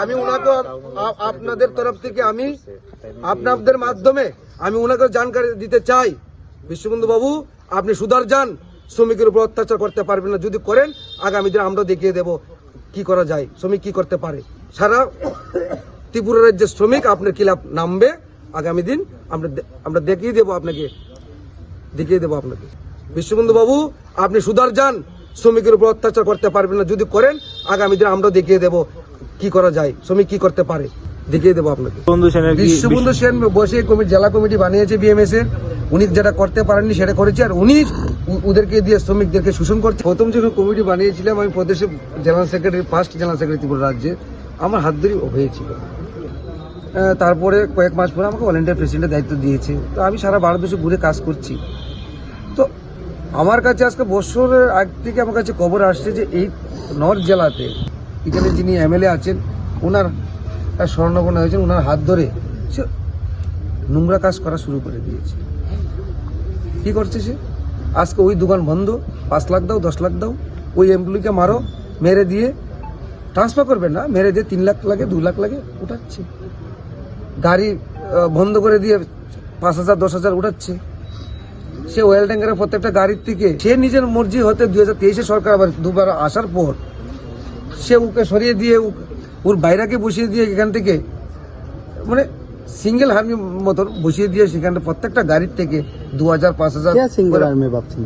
আমি ওনাকে আপনাদের তরফ থেকে আমি আপনাদের মাধ্যমে আমি ওনাকে জানকারি দিতে চাই। বিশ্ববন্ধু বাবু, আপনি সুধার যান, শ্রমিকের উপর অত্যাচার করতে পারবেন না। যদি করেন, আগামী দিনে আমরা দেখিয়ে দেব কি করা যায়, শ্রমিক কি করতে পারে। সারা ত্রিপুরা রাজ্যের শ্রমিক আপনার কিলাপ নামবে। আগামী দিন আমরা আমরা দেখিয়ে দেবো আপনাকে, দেখিয়ে দেবো আপনাকে। বিশ্ববন্ধু বাবু, আপনি সুধার যান, শ্রমিকের উপর অত্যাচার করতে পারবেন না। যদি করেন, আগামী দিন আমরা দেখিয়ে দেব কি করা যায় শ্রমিক কি করতে পারে দেখিয়ে দেবো আপনাকে। বিশ্ববন্ধু সেন বসে কমিটি জেলা কমিটি বানিয়েছে বিএমএস এর। উনি যেটা করতে পারেননি সেটা করেছে আর উনি ওদেরকে দিয়ে শ্রমিকদেরকে শোষণ করছে। প্রথম যখন কমিটি বানিয়েছিলাম আমি প্রদেশে general secretary first general secretary Tripura রাজ্যে। আমার হাত ধরে হয়েছিল। তারপরে কয়েক মাস পরে আমাকে ভলেন্টিয়ার প্রেসিডেন্টের দায়িত্ব দিয়েছে। তো আমি সারা ভারতবর্ষে ঘুরে কাজ করছি। তো আমার কাছে আজকে বছরের আগ থেকে আমার কাছে খবর আসছে যে এই নর্থ জেলাতে এখানে যিনি এমএলএ আছেন ওনার স্বর্ণপন্ন হয়েছেন ওনার হাত ধরে সে নোংরা কাজ করা শুরু করে দিয়েছে। কি করছে সে? আজকে ওই দোকান বন্ধ, পাঁচ লাখ দাও, দশ লাখ দাও, ওই এমপ্লয়িকে মারো, মেরে দিয়ে ট্রান্সফার করবে না, মেরে দিয়ে তিন লাখ লাগে, দু লাখ লাগে, উঠাচ্ছে। গাড়ি বন্ধ করে দিয়ে পাঁচ হাজার, দশ হাজার উঠাচ্ছে। সে ওয়েল ট্যাঙ্কারের প্রত্যেকটা গাড়ির থেকে, সে নিজের মর্জি হতে দু হাজার তেইশে সরকার আবার দুবার আসার পর সে ওকে সরিয়ে দিয়ে ওর বাইরাকে বসিয়ে দিয়ে এখান থেকে মানে সিঙ্গেল হার্মি মতন বসিয়ে দিয়ে সেখানে প্রত্যেকটা গাড়ির থেকে দু হাজার পাঁচ হাজার সিঙ্গেল আর্মি ভাবছেন?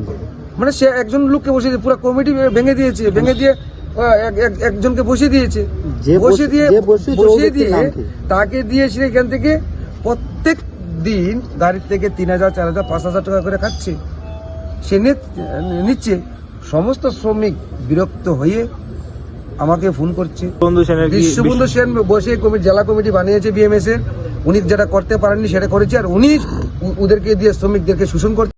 মানে সে একজন লোককে বসিয়ে দিয়ে পুরো কমিটি ভেঙে দিয়েছে ভেঙে দিয়ে একজনকে বসিয়ে দিয়েছে। বসিয়ে দিয়ে বসিয়ে দিয়ে তাকে দিয়ে সে এখান থেকে প্রত্যেক দিন গাড়ির থেকে তিন হাজার চার হাজার পাঁচ হাজার টাকা করে খাচ্ছে। সে নিচ্ছে। সমস্ত শ্রমিক বিরক্ত হয়ে আমাকে ফোন করছে। বিশ্ববন্ধু সেন বসে কমিটি জেলা কমিটি বানিয়েছে বিএমএস এর উনি যেটা করতে পারেননি সেটা করেছে আর উনি ওদেরকে দিয়ে শ্রমিকদেরকে শোষণ করছে।